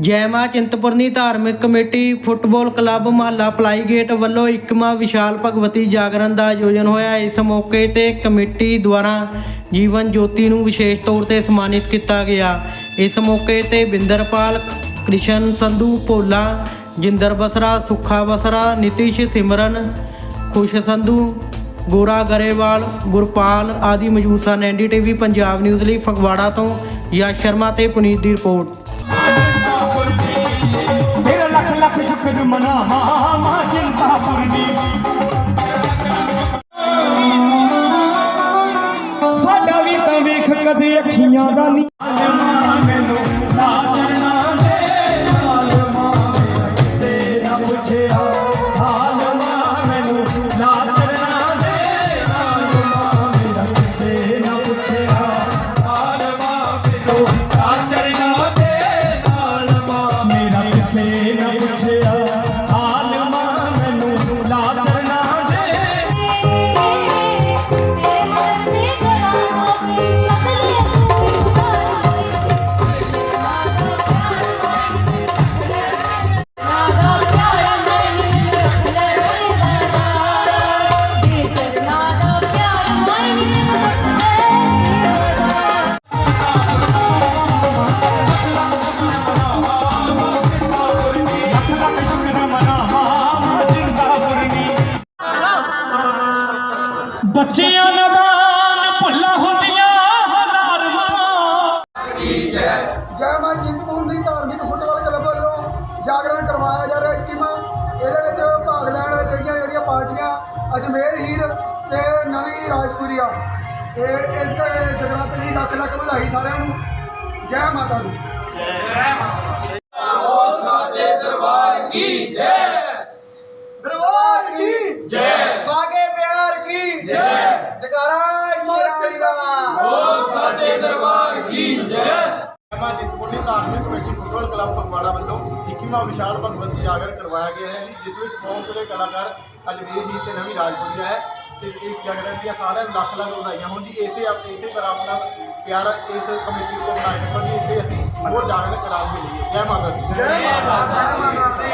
ਜੈਮਾਂ ਚਿੰਤਪੁਰਨੀ ਧਾਰਮਿਕ committee football club ਮਹੱਲਾ ਪਲਾਈਗੇਟ ਵੱਲੋਂ ਇੱਕਮਾ ਵਿਸ਼ਾਲ ਭਗਵਤੀ ਜਾਗਰਣ ਦਾ ਆਯੋਜਨ ਹੋਇਆ। ਇਸ ਮੌਕੇ ਤੇ ਕਮੇਟੀ ਦੁਆਰਾ ਜੀਵਨ ਜੋਤੀ ਨੂੰ ਵਿਸ਼ੇਸ਼ ਤੌਰ ਤੇ ਸਨਮਾਨਿਤ ਕੀਤਾ ਗਿਆ। ਇਸ ਮੌਕੇ ਤੇ ਬਿੰਦਰਪਾਲ, ਕ੍ਰਿਸ਼ਨ, ਸੰਧੂ, ਭੋਲਾ, ਜਿੰਦਰ ਬਸਰਾ, ਸੁੱਖਾ ਬਸਰਾ, ਨਿਤਿਸ਼ ਸਿਮਰਨ, ਖੁਸ਼ ਸੰਧੂ, ਗੋਰਾ ਗਰੇਵਾਲ, ਗੁਰਪਾਲ ਆਦਿ ਮੌਜੂਦ ਸਨ। ਐਨਡੀਟੀਵੀ ਪੰਜਾਬ ਨਿਊਜ਼ ਲਈ ਫਗਵਾੜਾ ਤੋਂ ਯਸ਼ ਸ਼ਰਮਾ ਤੇ ਪੁਨੀਤ ਦੀ ਰਿਪੋਰਟ। ਲੱਖ ਸ਼ੁਕਰ ਮਨਾਵਾਂ ਮਾਂ ਸਾਡਾ ਵੀ ਤਾਂ ਵੇਖ ਕਦੇ ਅੱਖੀਆਂ ਦਾ ਨਹੀਂ ਮਾਂ ਕਿਸੇ ਨਾ ਬੱਚਿਆਂ ਨਦਾਨ ਭੁੱਲਾ ਹੁੰਦੀਆਂ ਹਜ਼ਾਰ ਮਾਂ ਜੈ ਮਾਂ ਧਾਰਮਿਕ ਫੁੱਟਬਾਲ ਕਲੱਬ ਵੱਲੋਂ ਜਾਗਰਣ ਕਰਵਾਇਆ ਜਾ ਰਿਹਾ 21ਵਾਂ ਇਹਦੇ ਵਿੱਚ ਭਾਗ ਲੈਣ ਵਾਲੀਆਂ ਜਿਹੜੀਆਂ ਜਿਹੜੀਆਂ ਪਾਰਟੀਆਂ ਅਜਮੇਰ ਹੀਰ ਤੇ ਨਵੀਂ ਰਾਜਪੁਰੀਆ। ਇਹ ਇਸ ਜਗਰਾਤੇ ਦੀ ਲੱਖ ਲੱਖ ਵਧਾਈ ਸਾਰਿਆਂ ਨੂੰ। ਜੈ ਮਾਤਾ ਦੀ। ਦਰਬਾਰ ਕੀ ਜੈ? ਪਿਆਰ ਕੀ? ਜੈ। ਜਕਾਰਾ ਈਸ਼ਵਰੀ ਦਾ ਮਾਂ ਚਿੰਤਪੁਰਨੀ ਧਾਰਮਿਕ ਕਮੇਟੀ ਫੁੱਟਬਾਲ ਕਲੱਬ ਫਗਵਾੜਾ ਵੱਲੋਂ 21ਵਾਂ ਵਿਸ਼ਾਲ ਭਗਵਤੀ ਜਾਗਰ ਕਰਵਾਇਆ ਗਿਆ ਹੈ ਜੀ ਜਿਸ ਵਿੱਚ ਕੌਮ ਦੇ ਕਲਾਕਾਰ ਅਜਮੇਰ ਜੀ ਤੇ ਨਵੀਂ ਰਾਜਪੁਰੀਆ ਹੈ ਤੇ ਇਸ ਜਾਗਰਣ ਦੀਆਂ ਸਾਰਿਆਂ ਨੂੰ ਲੱਖ ਲੱਖ ਵਧਾਈਆਂ ਹੋਣ ਜੀ। ਇਸੇ ਇਸੇ ਤਰ੍ਹਾਂ ਆਪਣਾ ਪਿਆਰ ਇਸ ਕਮੇਟੀ ਉੱਤੇ ਬਣਾਏ ਰੱਖੋ ਜੀ ਇੱਥੇ ਅਸੀਂ ਹੋਰ ਜਾਗਰਣ ਕਰਾਉਂਦੇ ਰਹੀਏ ਜੈ ਮਾਤਾ ਦੀ। ਜੈ ਮਾਤਾ ਦੀ।